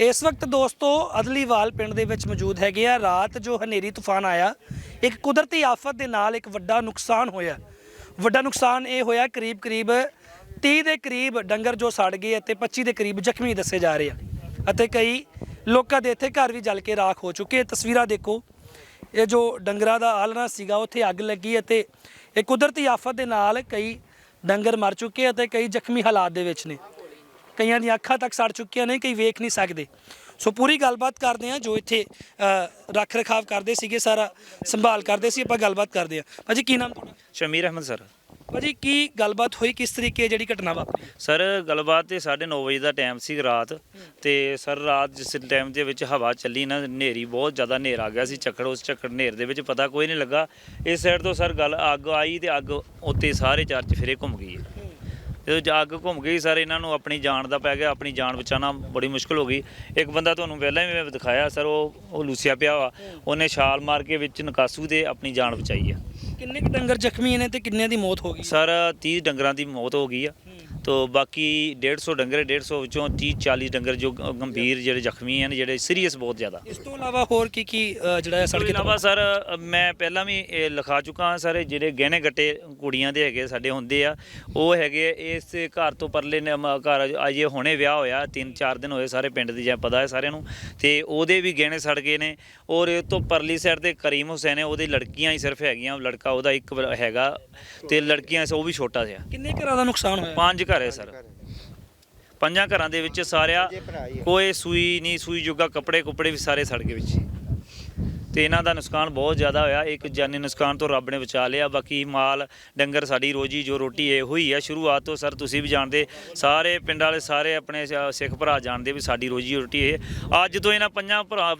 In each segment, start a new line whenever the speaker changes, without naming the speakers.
ਇਸ ਵਕਤ ਦੋਸਤੋ ਅਦਲੀਵਾਲ ਪਿੰਡ ਦੇ ਵਿੱਚ ਮੌਜੂਦ ਹੈਗੇ ਆ। ਰਾਤ ਜੋ ਹਨੇਰੀ ਤੂਫਾਨ ਆਇਆ, ਇੱਕ ਕੁਦਰਤੀ ਆਫਤ ਦੇ ਨਾਲ ਇੱਕ ਵੱਡਾ ਨੁਕਸਾਨ ਹੋਇਆ। ਵੱਡਾ ਨੁਕਸਾਨ ਇਹ ਹੋਇਆ ਕਰੀਬ ਕਰੀਬ 30 ਦੇ ਕਰੀਬ ਡੰਗਰ ਜੋ ਸੜ ਗਏ ਅਤੇ 25 ਦੇ ਕਰੀਬ ਜ਼ਖਮੀ ਦੱਸੇ ਜਾ ਰਹੇ ਆ ਅਤੇ ਕਈ ਲੋਕਾਂ ਦੇ ਇੱਥੇ ਘਰ ਵੀ ਜਲ ਕੇ ਰਾਖ ਹੋ ਚੁੱਕੇ ਤਸਵੀਰਾਂ ਦੇਖੋ, ਇਹ ਜੋ ਡੰਗਰਾਂ ਦਾ ਆਲਣਾ ਸੀਗਾ, ਉੱਥੇ ਅੱਗ ਲੱਗੀ ਅਤੇ ਇਹ ਕੁਦਰਤੀ ਆਫਤ ਦੇ ਨਾਲ ਕਈ ਡੰਗਰ ਮਰ ਚੁੱਕੇ ਅਤੇ ਕਈ ਜ਼ਖਮੀ ਹਾਲਾਤ ਦੇ ਵਿੱਚ ਨੇ। ਕਈਆਂ ਦੀਆਂ ਅੱਖਾਂ ਤੱਕ ਸੜ ਚੁੱਕੀਆਂ ਨੇ ਕਈ ਵੇਖ ਨਹੀਂ ਸਕਦੇ। ਸੋ ਪੂਰੀ ਗੱਲਬਾਤ ਕਰਦੇ ਹਾਂ ਜੋ ਇੱਥੇ ਰੱਖ ਰਖਾਵ ਕਰਦੇ ਸੀਗੇ ਸਾਰਾ ਸੰਭਾਲ ਕਰਦੇ ਸੀ ਆਪਾਂ ਗੱਲਬਾਤ ਕਰਦੇ ਹਾਂ। ਭਾਜੀ ਕੀ ਨਾਮ ਤੁਹਾਡਾ?
ਸ਼ਮੀਰ ਅਹਿਮਦ ਸਰ।
ਭਾਜੀ ਕੀ ਗੱਲਬਾਤ ਹੋਈ ਕਿਸ ਤਰੀਕੇ ਜਿਹੜੀ ਘਟਨਾ ਵਾਪਰੀ?
ਸਰ ਗੱਲਬਾਤ ਤੇ 9:30 ਵਜੇ ਦਾ ਟਾਈਮ ਸੀ ਰਾਤ ਤੇ ਸਰ ਰਾਤ ਜਿਸ ਟਾਈਮ ਦੇ ਵਿੱਚ ਹਵਾ ਚੱਲੀ ਨਾ ਹਨੇਰੀ ਬਹੁਤ ਜ਼ਿਆਦਾ ਹਨੇਰ ਆ ਗਿਆ ਸੀ ਝੱਖੜ ਉਸ ਝੱਖੜ ਹਨੇਰ ਦੇ ਵਿੱਚ ਪਤਾ ਕੋਈ ਨਹੀਂ ਲੱਗਾ। ਇਸ ਸਾਈਡ ਤੋਂ ਸਰ ਗੱਲ ਅੱਗ ਆਈ ਤੇ ਅੱਗ ਉੱਤੇ ਸਾਰੇ ਚਰਚ ਫਿਰੇ ਘੁੰਮ ਗਈ। ਜਦੋਂ ਜਾ ਅੱਗ ਘੁੰਮ ਗਈ ਸਰ ਇਹਨਾਂ ਨੂੰ ਆਪਣੀ ਜਾਨ ਦਾ ਪੈ ਗਿਆ ਆਪਣੀ ਜਾਨ ਬਚਾਉਣਾ ਬੜੀ ਮੁਸ਼ਕਲ ਹੋ ਗਈ। ਇੱਕ ਬੰਦਾ ਤੁਹਾਨੂੰ ਪਹਿਲਾਂ ਵੀ ਮੈਂ ਦਿਖਾਇਆ ਸਰ ਉਹ ਉਹ ਲੂਸਿਆ ਪਿਆ ਵਾ। ਉਹਨੇ ਛਾਲ ਮਾਰ ਕੇ ਵਿੱਚ ਨਕਾਸੂ ਦੇ ਆਪਣੀ ਜਾਨ ਬਚਾਈ ਆ।
ਕਿੰਨੇ ਕੁ ਡੰਗਰ ਜ਼ਖਮੀ ਨੇ ਤੇ ਕਿੰਨਿਆਂ ਦੀ ਮੌਤ ਹੋ ਗਈ?
ਸਰ 30 ਡੰਗਰਾਂ ਦੀ ਮੌਤ ਹੋ ਗਈ ਆ। ਤੋ ਬਾਕੀ 150 ਡੰਗਰ 150 ਵਿੱਚੋਂ 30 40 ਡੰਗਰ ਜੋ ਗੰਭੀਰ ਜਿਹੜੇ ਜ਼ਖਮੀ ਹਨ ਜਿਹੜੇ ਸੀਰੀਅਸ ਬਹੁਤ ਜ਼ਿਆਦਾ।
ਇਸ ਤੋਂ ਇਲਾਵਾ ਹੋਰ ਕੀ ਕੀ ਅ, ਜਿਹੜਾ ਹੈ
ਇਸ ਤੋਂ
ਸੜਕੇ
ਇਲਾਵਾ ਸਰ ਮੈਂ ਪਹਿਲਾਂ ਵੀ ਇਹ ਲਿਖਾ ਚੁੱਕਾ ਹਾਂ ਸਰ ਜਿਹੜੇ ਗਹਿਣੇ ਗੱਟੇ ਕੁੜੀਆਂ ਦੇ ਹੈਗੇ ਸਾਡੇ ਹੁੰਦੇ ਆ ਉਹ ਹੈਗੇ ਇਸ ਘਰ ਤੋਂ ਪਰਲੇ ਨੇ ਮ- ਘਰ ਅਜੇ ਹੁਣੇ ਵਿਆਹ ਹੋਇਆ 3-4 ਦਿਨ ਹੋਏ ਸਾਰੇ ਪਿੰਡ ਦੀ ਜਾਂ ਪਤਾ ਹੈ ਸਾਰਿਆਂ ਨੂੰ ਤੇ ਉਹਦੇ ਵੀ ਗਹਿਣੇ ਸੜ ਗਏ ਨੇ ਔਰ ਇਹ ਤੋਂ ਪਰਲੀ ਸਾਈਡ ਤੇ ਕਰੀਮ ਹੁਸੈਨ ਹੈ ਉਹਦੀ ਲੜਕੀਆਂ ਹੀ ਸਿਰਫ ਹੈਗੀਆਂ ਲੜਕਾ ਉਹਦਾ ਇੱਕ ਹੈਗਾ ਤੇ ਲੜਕੀਆਂ ਉਹ ਵੀ ਛੋਟਾ ਜਿਹਾ।
ਕਿੰਨੇ ਘਰਾਂ ਦਾ ਨੁਕਸਾਨ ਹੋਇਆ?
ਪੰਜ ਘਰ ਹੈ ਸਰ। ਪੰਜਾਂ ਘਰਾਂ ਦੇ ਵਿੱਚ ਸਾਰਿਆ ਕੋਈ ਸੂਈ ਨਹੀਂ ਸੂਈ ਜੋਗਾ ਕੱਪੜੇ ਕੁਪੜੇ ਵੀ ਸਾਰੇ ਸੜ ਗਏ ਵਿੱਚ। ਤੇ ਇਹਨਾਂ ਦਾ ਨੁਕਸਾਨ ਬਹੁਤ ਜ਼ਿਆਦਾ ਹੋਇਆ। ਇੱਕ ਜਾਨੀ ਨੁਕਸਾਨ ਤੋਂ ਰੱਬ ਨੇ ਬਚਾ ਲਿਆ। ਬਾਕੀ ਮਾਲ ਡੰਗਰ ਸਾਡੀ ਰੋਜੀ ਜੋ ਰੋਟੀ ਇਹ ਹੋਈ ਹੈ ਸ਼ੁਰੂਆਤ ਤੋਂ ਸਰ ਤੁਸੀਂ ਵੀ ਜਾਣਦੇ ਸਾਰੇ ਪਿੰਡ ਵਾਲੇ ਸਾਰੇ ਆਪਣੇ ਸਿੱਖ ਭਰਾ ਜਾਣਦੇ ਵੀ ਸਾਡੀ ਰੋਜੀ ਰੋਟੀ ਇਹ। ਅੱਜ ਤੋਂ ਇਹਨਾਂ ਪੰਜਾਂ ਭਰਾ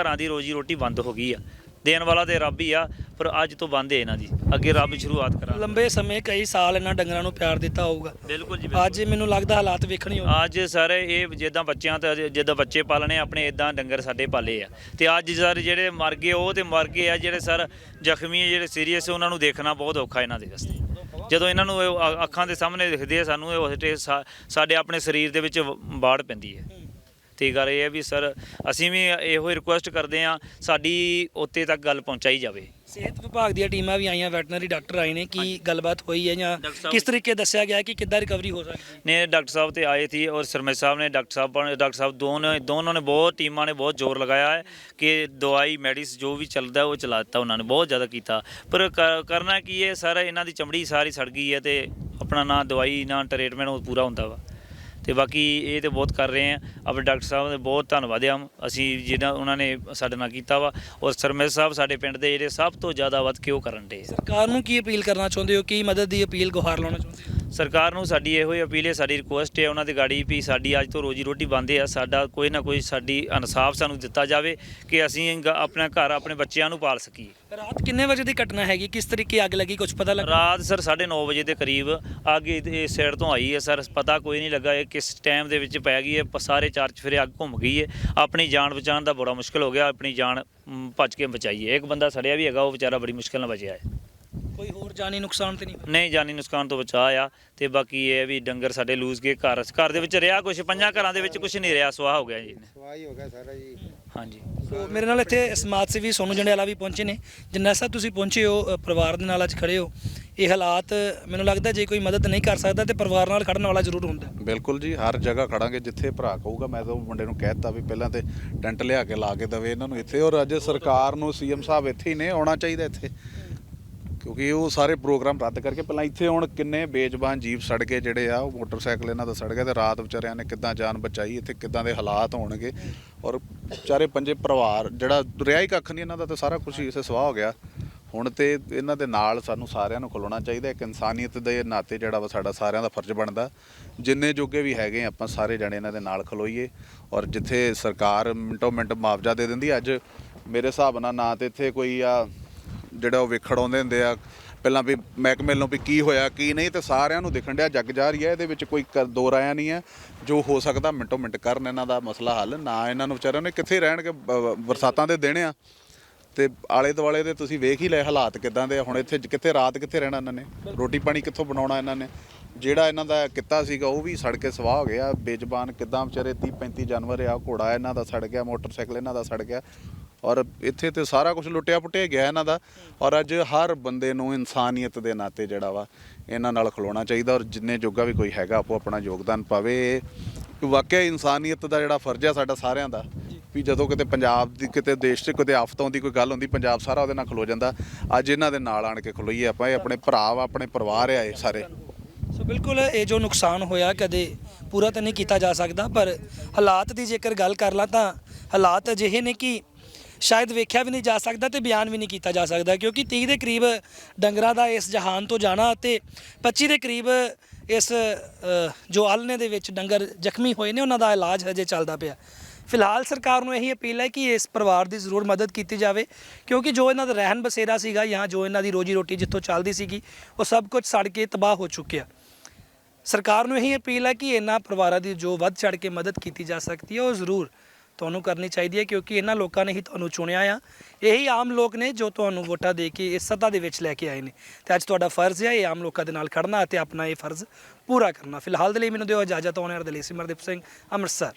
ਘਰਾਂ ਦੀ ਰੋਜੀ ਰੋਟੀ ਬੰਦ ਹੋ ਗਈ ਆ। ਦੇਣ ਵਾਲਾ ਤੇ ਰੱਬ ਹੀ ਆ ਪਰ ਅੱਜ ਤੋਂ ਬੰਦ ਹੈ ਇਹਨਾਂ ਦੀ। ਅੱਗੇ ਰੱਬ ਸ਼ੁਰੂਆਤ ਕਰਾ
ਲੰਬੇ ਸਮੇਂ ਕਈ ਸਾਲ ਇਹਨਾਂ ਡੰਗਰਾਂ ਨੂੰ ਪਿਆਰ ਦਿੱਤਾ ਹੋਊਗਾ।
ਬਿਲਕੁਲ ਜੀ
ਅੱਜ ਮੈਨੂੰ ਲੱਗਦਾ ਹਾਲਾਤ ਵੇਖਣੀ ਹੋ
ਅੱਜ ਸਰ ਇਹ ਜਿੱਦਾਂ ਬੱਚਿਆਂ ਤੇ ਜਿੱਦਾਂ ਬੱਚੇ ਪਾਲਣੇ ਆਪਣੇ ਇਦਾਂ ਡੰਗਰ ਸਾਡੇ ਪਾਲੇ ਆ। ਤੇ ਅੱਜ ਸਰ ਜਿਹੜੇ ਮਰ ਗਏ ਉਹ ਤੇ ਮਰ ਗਏ ਆ ਜਿਹੜੇ ਸਰ ਜ਼ਖਮੀ ਆ, ਜਿਹੜੇ ਸੀਰੀਅਸ ਉਹਨਾਂ ਨੂੰ ਦੇਖਣਾ ਬਹੁਤ ਔਖਾ ਇਹਨਾਂ ਦੇ ਵਾਸਤੇ। ਜਦੋਂ ਇਹਨਾਂ ਨੂੰ ਅੱਖਾਂ ਦੇ ਸਾਹਮਣੇ ਦਿਖਦੇ ਆ ਸਾਨੂੰ ਇਹ ਸਾਡੇ ਆਪਣੇ ਸਰੀਰ ਦੇ ਵਿੱਚ ਬਾੜ ਪੈਂਦੀ ਹੈ। ਤੇ ਗੱਲ ਇਹ ਹੈ ਵੀ ਸਰ ਅਸੀਂ ਵੀ ਇਹੋ ਹੀ ਰਿਕੁਐਸਟ ਕਰਦੇ ਆ ਸਾਡੀ ਉੱਤੇ ਤੱਕ ਗੱਲ ਪਹੁੰਚਾਈ ਜਾਵੇ।
ਸਿਹਤ ਵਿਭਾਗ ਦੀਆਂ ਟੀਮਾਂ ਵੀ ਆਈਆਂ ਵੈਟਰਨਰੀ ਡਾਕਟਰ ਆਏ ਨੇ ਕੀ ਗੱਲਬਾਤ ਹੋਈ ਹੈ ਜਾਂ
ਡਾਕਟਰ ਸਾਹਿਬ-
ਕਿਸ ਤਰੀਕੇ ਦੱਸਿਆ ਗਿਆ ਹੈ ਕਿ ਕਿੱਦਾਂ ਰਿਕਵਰੀ ਹੋ ਸਕਦੀ ਹੈ?
ਨੇ ਡਾਕਟਰ ਸਾਹਿਬ ਤੇ ਆਏ ਥੀ ਔਰ ਸਰਮਜ ਸਾਹਿਬ ਨੇ ਡਾਕਟਰ ਸਾਹਿਬ ਨੇ ਡਾਕਟਰ ਸਾਹਿਬ ਦੋਨੋਂ ਦੋਨੋਂ ਨੇ ਬਹੁਤ ਟੀਮਾਂ ਨੇ ਬਹੁਤ ਜ਼ੋਰ ਲਗਾਇਆ ਹੈ ਕਿ ਦਵਾਈ ਮੈਡੀਸ ਜੋ ਵੀ ਚੱਲਦਾ ਉਹ ਚਲਾ ਦਿੱਤਾ ਉਹਨਾਂ ਨੇ ਬਹੁਤ ਜ਼ਿਆਦਾ ਕੀਤਾ। ਪਰ ਕ- ਕਰਨਾ ਕੀ ਹੈ ਸਰ ਇਹਨਾਂ ਦੀ ਚਮੜੀ ਸਾਰੀ ਸੜ ਗਈ ਹੈ ਤੇ ਆਪਣਾ ਨਾ ਦਵਾਈ ਨਾ ਟ੍ਰੀਟਮੈਂਟ ਉਹ ਪੂਰਾ ਹੁੰਦਾ ਵਾ। ਤੇ ਬਾਕੀ ਇਹ ਤੇ ਬਹੁਤ ਕਰ ਰਹੇ ਆ। ਆਪਣੇ ਡਾਕਟਰ ਸਾਹਿਬ ਦੇ ਬਹੁਤ ਧੰਨਵਾਦ ਆ। ਅਸੀਂ ਜਿਹੜਾ ਉਹਨਾਂ ਨੇ ਸਾਡੇ ਨਾਲ ਕੀਤਾ ਵਾ। ਔਰ ਸਰਮਜ ਸਾਹਿਬ ਸਾਡੇ ਪਿੰਡ ਦੇ ਜਿਹੜੇ ਸਭ ਤੋਂ ਜ਼ਿਆਦਾ ਵੱਧ ਕੇ ਉਹ ਕਰਨ ਦੇ
ਸਰਕਾਰ ਨੂੰ ਕੀ ਅਪੀਲ ਕਰਨਾ ਚਾਹੁੰਦੇ ਹੋ? ਕੀ ਮਦਦ ਦੀ ਅਪੀਲ ਗੁਹਾਰ ਲਾਉਣਾ ਚਾਹੁੰਦੇ ਹੋ?
ਸਰਕਾਰ ਨੂੰ ਸਾਡੀ ਇਹੋ ਹੀ ਅਪੀਲ ਹੈ ਸਾਡੀ ਰਿਕੁਐਸਟ ਹੈ ਉਹਨਾਂ ਦੀ ਗਾੜੀ ਵੀ ਸਾਡੀ ਅੱਜ ਤੋਂ ਰੋਜੀ ਰੋਟੀ ਬੰਦ ਹੈ ਸਾਡਾ ਕੋਈ ਨਾ ਕੋਈ ਸਾਡੀ ਇਨਸਾਫ ਸਾਨੂੰ ਦਿੱਤਾ ਜਾਵੇ ਕਿ ਅਸੀਂ ਗ- ਆਪਣਾ ਘਰ ਆਪਣੇ ਬੱਚਿਆਂ ਨੂੰ ਪਾਲ ਸਕੀਏ।
ਰਾਤ ਕਿੰਨੇ ਵਜੇ ਦੀ ਘਟਨਾ ਹੈਗੀ? ਕਿਸ ਤਰੀਕੇ ਅੱਗ ਲੱਗੀ? ਕੁਝ ਪਤਾ ਲੱਗਾ?
ਰਾਤ ਸਰ 9:30 ਵਜੇ ਦੇ ਕਰੀਬ ਅੱਗ ਇਸ ਸਾਈਡ ਤੋਂ ਆਈ ਹੈ ਸਰ ਪਤਾ ਕੋਈ ਨਹੀਂ ਲੱਗਾ ਇਹ ਕਿਸ ਟਾਈਮ ਦੇ ਵਿੱਚ ਪੈ ਗਈ ਹੈ ਪ- ਸਾਰੇ ਚਾਰਚ ਫਿਰੇ ਅੱਗ ਘੁੰਮ ਗਈ ਹੈ। ਆਪਣੀ ਜਾਨ ਬਚਾਉਣ ਦਾ ਬੜਾ ਮੁਸ਼ਕਲ ਹੋ ਗਿਆ ਆਪਣੀ ਜਾਨ ਮ, ਭੱਜ ਕੇ ਬਚਾਈਏ। ਇੱਕ ਬੰਦਾ ਸੜਿਆ ਵੀ ਹੈਗਾ ਉਹ ਵਿਚਾਰਾ ਬੜੀ ਮੁਸ਼ਕਲ ਨਾਲ ਬਚਿਆ ਹੈ।
ਕੋਈ ਹੋਰ ਜਾਨੀ ਨੁਕਸਾਨ ਤੇ ਨਹੀਂ ਹੋਇਆ?
ਨਹੀਂ ਜਾਨੀ ਨੁਕਸਾਨ ਤੋਂ ਬਚਾ ਆ ਤੇ ਬਾਕੀ ਇਹ ਹੈ ਵੀ ਡੰਗਰ ਸਾਡੇ ਲੂਜ਼ ਗਏ ਘਰ ਘਰ ਦੇ ਵਿੱਚ ਰਿਹਾ ਕੁਝ ਪੰਜਾਂ ਘਰਾਂ ਦੇ ਵਿੱਚ ਕੁਝ ਨਹੀਂ ਰਿਹਾ ਸੁਆਹ ਹੋ ਗਿਆ ਜੀ।
ਸਵਾਈ ਹੋ ਗਿਆ ਸਾਰਾ ਜੀ।
ਹਾਂਜੀ।
ਸੋ ਮੇਰੇ ਨਾਲ ਇੱਥੇ ਸਮਾਜ ਸੇਵੀ ਸੋਨੂ ਜੰਡਿਆਲਾ ਵੀ ਪਹੁੰਚੇ ਨੇ। ਜਿੰਨਾ ਸਾਹਿਬ ਤੁਸੀਂ ਪਹੁੰਚੇ ਹੋ ਅ, ਪਰਿਵਾਰ ਦੇ ਨਾਲ ਅੱਜ ਖੜੇ ਹੋ। ਇਹ ਹਾਲਾਤ ਮੈਨੂੰ ਲੱਗਦਾ ਜੇ ਕੋਈ ਮਦਦ ਨਹੀਂ ਕਰ ਸਕਦਾ ਤੇ ਪਰਿਵਾਰ ਨਾਲ ਖੜਨ ਵਾਲਾ ਜ਼ਰੂਰ ਹੁੰਦਾ।
ਬਿਲਕੁਲ ਜੀ ਹਰ ਜਗ੍ਹਾ ਖੜਾਂਗੇ ਜਿੱਥੇ ਭਰਾ ਕਹੂਗਾ। ਮੈਂ ਤਾਂ ਉਹ ਮੁੰਡੇ ਨੂੰ ਕਹਿ ਦਿੱਤਾ ਵੀ ਪਹਿਲਾਂ ਤੇ ਟੈਂਟ ਲਿਆ ਕੇ ਲਾ ਕੇ ਦਵੇ ਇਹਨਾਂ ਨੂੰ ਇੱਥੇ। ਔਰ ਅੱਜ ਸਰਕਾਰ ਨੂੰ ਸੀਐਮ ਸਾਹਿਬ ਇੱਥੇ ਹੀ ਨੇ ਆਉਣਾ ਚਾਹੀਦਾ ਇੱਥੇ। ਕਿਉਂਕਿ ਉਹ ਸਾਰੇ ਪ੍ਰੋਗਰਾਮ ਰੱਦ ਕਰਕੇ ਪਹਿਲਾਂ ਇੱਥੇ ਹੁਣ ਕਿੰਨੇ ਬੇਜ਼ਬਾਨ ਜੀਵ ਸੜ ਗਏ ਜਿਹੜੇ ਆ, ਉਹ ਮੋਟਰਸਾਈਕਲ ਇਹਨਾਂ ਦਾ ਸੜ ਗਿਆ ਤੇ ਰਾਤ ਵਿਚਾਰਿਆਂ ਨੇ ਕਿੱਦਾਂ ਜਾਨ ਬਚਾਈ, ਇੱਥੇ ਕਿੱਦਾਂ ਦੇ ਹਾਲਾਤ ਹੋਣਗੇ। ਔਰ ਵਿਚਾਰੇ ਪੰਜੇ ਪਰਿਵਾਰ, ਜਿਹੜਾ ਰਿਹਾ ਹੀ ਕੱਖ ਨਹੀਂ ਇਹਨਾਂ ਦਾ ਤਾਂ ਸਾਰਾ ਕੁਝ ਹੀ ਇਸੇ ਸਵਾਹ ਹੋ ਗਿਆ। ਹੁਣ ਤੇ ਇਹਨਾਂ ਦੇ ਨਾਲ ਸਾਨੂੰ ਸਾਰਿਆਂ ਨੂੰ ਖਲੋਣਾ ਚਾਹੀਦਾ, ਇੱਕ ਇਨਸਾਨੀਅਤ ਦੇ ਨਾਤੇ ਜਿਹੜਾ ਵਾ ਸਾਡਾ ਸਾਰਿਆਂ ਦਾ ਫਰਜ਼ ਬਣਦਾ। ਜਿੰਨੇ ਜੋਗੇ ਵੀ ਹੈਗੇ ਆਪਾਂ ਸਾਰੇ ਜਣੇ ਇਹਨਾਂ ਦੇ ਨਾਲ ਖਲੋਈਏ। ਔਰ ਜਿੱਥੇ ਸਰਕਾਰ ਮਿੰਟੋ ਮਿੰਟ ਮੁਆਵਜ਼ਾ ਦੇ ਦਿੰਦੀ, ਅੱਜ ਮੇਰੇ ਹਿਸਾਬ ਨਾਲ ਨਾ ਤੇ ਇੱਥੇ ਕੋਈ ਆ ਜਿਹੜਾ ਉਹ ਵੇਖੜ ਆਉਂਦੇ ਹੁੰਦੇ ਆ, ਪਹਿਲਾਂ ਵੀ ਮਹਿਕਮੇ ਨੂੰ ਵੀ ਕੀ ਹੋਇਆ, ਕੀ ਨਹੀਂ, ਤੇ ਸਾਰਿਆਂ ਨੂੰ ਦਿਖਣ ਡਿਆ ਜੱਗ ਜਾ ਰਹੀ ਹੈ, ਇਹਦੇ ਵਿੱਚ ਕੋਈ ਕ- ਦੋ ਰਾਇਆ ਨਹੀਂ ਹੈ, ਜੋ ਹੋ ਸਕਦਾ ਮਿੰਟੋ ਮਿੰਟ ਕਰਨ ਇਹਨਾਂ ਦਾ ਮਸਲਾ ਹੱਲ, ਨਾ ਇਹਨਾਂ ਨੂੰ ਵਿਚਾਰਿਆਂ ਨੇ ਕਿੱਥੇ ਰਹਿਣਗੇ, ਬ- ਬਰਸਾਤਾਂ ਦੇ ਦਿਨ ਆ, ਤੇ ਆਲੇ ਦੁਆਲੇ ਦੇ ਤੁਸੀਂ ਵੇਖ ਹੀ ਲਏ ਹਾਲਾਤ ਕਿਦਾਂ ਦੇ ਹੁਣ ਇੱਥੇ ਕਿੱਥੇ ਰਾਤ ਕਿੱਥੇ ਰਹਿਣਾ ਇਹਨਾਂ ਨੇ, ਰੋਟੀ ਪਾਣੀ ਕਿੱਥੋਂ ਬਣਾਉਣਾ ਇਹਨਾਂ ਨੇ, ਜਿਹੜਾ ਇਹਨਾਂ ਦਾ ਕੀਤਾ ਸੀਗਾ, ਉਹ ਵੀ ਸੜ ਕੇ ਸਵਾਹ ਹੋ ਗਿਆ, ਬੇਜ਼ਬਾਨ ਕਿਦਾਂ ਵਿਚਾਰੇ 30 35 ਜਾਨਵਰ ਆ, ਘੋੜਾ ਇਹਨਾਂ ਦਾ ਸੜ ਗਿਆ, ਮੋਟਰਸਾਈਕਲ ਇਹਨਾਂ ਦਾ ਸੜ ਗਿਆ ਔਰ ਇੱਥੇ ਤੇ ਸਾਰਾ ਕੁਝ ਲੁੱਟਿਆ ਪੁੱਟਿਆ ਗਿਆ ਇਹਨਾਂ ਦਾ। ਔਰ ਅੱਜ ਹਰ ਬੰਦੇ ਨੂੰ ਇਨਸਾਨੀਅਤ ਦੇ ਨਾਤੇ ਜਿਹੜਾ ਵਾ, ਇਹਨਾਂ ਨਾਲ ਖਲੋਣਾ ਚਾਹੀਦਾ ਔਰ ਜਿੰਨੇ ਜੋਗਾ ਵੀ ਕੋਈ ਹੈਗਾ, ਆਪੋ ਆਪਣਾ ਯੋਗਦਾਨ ਪਾਵੇ। ਵਾਕਿਆ ਇਨਸਾਨੀਅਤ ਦਾ ਜਿਹੜਾ ਫਰਜ਼ ਹੈ ਸਾਡਾ ਸਾਰਿਆਂ ਦਾ, ਵੀ ਜਦੋਂ ਕਿਤੇ ਪੰਜਾਬ ਦੀ, ਕਿਤੇ ਦੇਸ਼ 'ਚ ਕਿਤੇ ਆਫਤ ਆਉਂਦੀ ਕੋਈ ਗੱਲ ਹੁੰਦੀ, ਪੰਜਾਬ ਸਾਰਾ ਉਹਦੇ ਨਾਲ ਖਲੋ ਜਾਂਦਾ। ਅੱਜ ਇਹਨਾਂ ਦੇ ਨਾਲ ਆਣ ਕੇ ਖਲੋਈਏ ਆਪਾਂ, ਇਹ ਆਪਣੇ ਭਰਾ ਵਾ, ਆਪਣੇ ਪਰਿਵਾਰ ਆ ਇਹ ਸਾਰੇ।
ਸੋ ਬਿਲਕੁਲ ਇਹ ਜੋ ਨੁਕਸਾਨ ਹੋਇਆ ਕਦੇ ਪੂਰਾ ਤਾਂ ਨਹੀਂ ਕੀਤਾ ਜਾ ਸਕਦਾ, ਪਰ ਹਾਲਾਤ ਦੀ ਜੇਕਰ ਗੱਲ ਕਰ ਲਾਂ ਤਾਂ ਹਾਲਾਤ ਅਜਿਹੇ ਨੇ ਕਿ ਸ਼ਾਇਦ ਵੇਖਿਆ ਵੀ ਨਹੀਂ ਜਾ ਸਕਦਾ ਤੇ ਬਿਆਨ ਵੀ ਨਹੀਂ ਕੀਤਾ ਜਾ ਸਕਦਾ, ਕਿਉਂਕਿ 30 ਦੇ ਕਰੀਬ ਡੰਗਰਾਂ ਦਾ ਇਸ ਜਹਾਨ ਤੋਂ ਜਾਣਾ ਅਤੇ 25 ਦੇ ਕਰੀਬ ਇਸ ਜੋ ਆਲਣੇ ਦੇ ਵਿੱਚ ਡੰਗਰ ਜ਼ਖਮੀ ਹੋਏ ਨੇ, ਉਹਨਾਂ ਦਾ ਇਲਾਜ ਹਜੇ ਚੱਲਦਾ ਪਿਆ। ਫਿਲਹਾਲ ਸਰਕਾਰ ਨੂੰ ਇਹੀ ਅਪੀਲ ਹੈ ਕਿ ਇਸ ਪਰਿਵਾਰ ਦੀ ਜ਼ਰੂਰ ਮਦਦ ਕੀਤੀ ਜਾਵੇ, ਕਿਉਂਕਿ ਜੋ ਇਹਨਾਂ ਦਾ ਰਹਿਣ ਬਸੇਰਾ ਸੀਗਾ ਜਾਂ ਜੋ ਇਹਨਾਂ ਦੀ ਰੋਜੀ ਰੋਟੀ ਜਿੱਥੋਂ ਚੱਲਦੀ ਸੀਗੀ, ਉਹ ਸਭ ਕੁਝ ਸੜ ਕੇ ਤਬਾਹ ਹੋ ਚੁੱਕਿਆ। ਸਰਕਾਰ ਨੂੰ ਇਹੀ ਅਪੀਲ ਹੈ ਕਿ ਇਹਨਾਂ ਪਰਿਵਾਰਾਂ ਦੀ ਜੋ ਵੱਧ ਚੜ ਕੇ ਮਦਦ ਕੀਤੀ ਜਾ ਸਕਦੀ ਹੈ, ਉਹ ਜ਼ਰੂਰ ਤੁਹਾਨੂੰ ਕਰਨੀ ਚਾਹੀਦੀ ਹੈ ਕਿਉਂਕਿ ਇਹਨਾਂ ਲੋਕਾਂ ਨੇ ਹੀ ਤੁਹਾਨੂੰ ਚੁਣਿਆ ਆ। ਇਹੀ ਆਮ ਲੋਕ ਨੇ ਜੋ ਤੁਹਾਨੂੰ ਵੋਟਾਂ ਦੇ ਕੇ ਇਸ ਸੱਤਾ ਦੇ ਵਿੱਚ ਲੈ ਕੇ ਆਏ ਨੇ। ਤੇ ਅੱਜ ਤੁਹਾਡਾ ਫਰਜ਼ ਹੈ ਇਹ ਆਮ ਲੋਕਾਂ ਦੇ ਨਾਲ ਖੜਨਾ ਅਤੇ ਆਪਣਾ ਇਹ ਫਰਜ਼ ਪੂਰਾ ਕਰਨਾ। ਫਿਲਹਾਲ ਦੇ ਲਈ ਮੈਨੂੰ ਦਿਓ ਇਜਾਜ਼ਤ, ਆਉਣ ਵਾਲੇ ਦੇ ਸਿਮਰਦੀਪ ਸਿੰਘ, ਅੰਮ੍ਰਿਤਸਰ।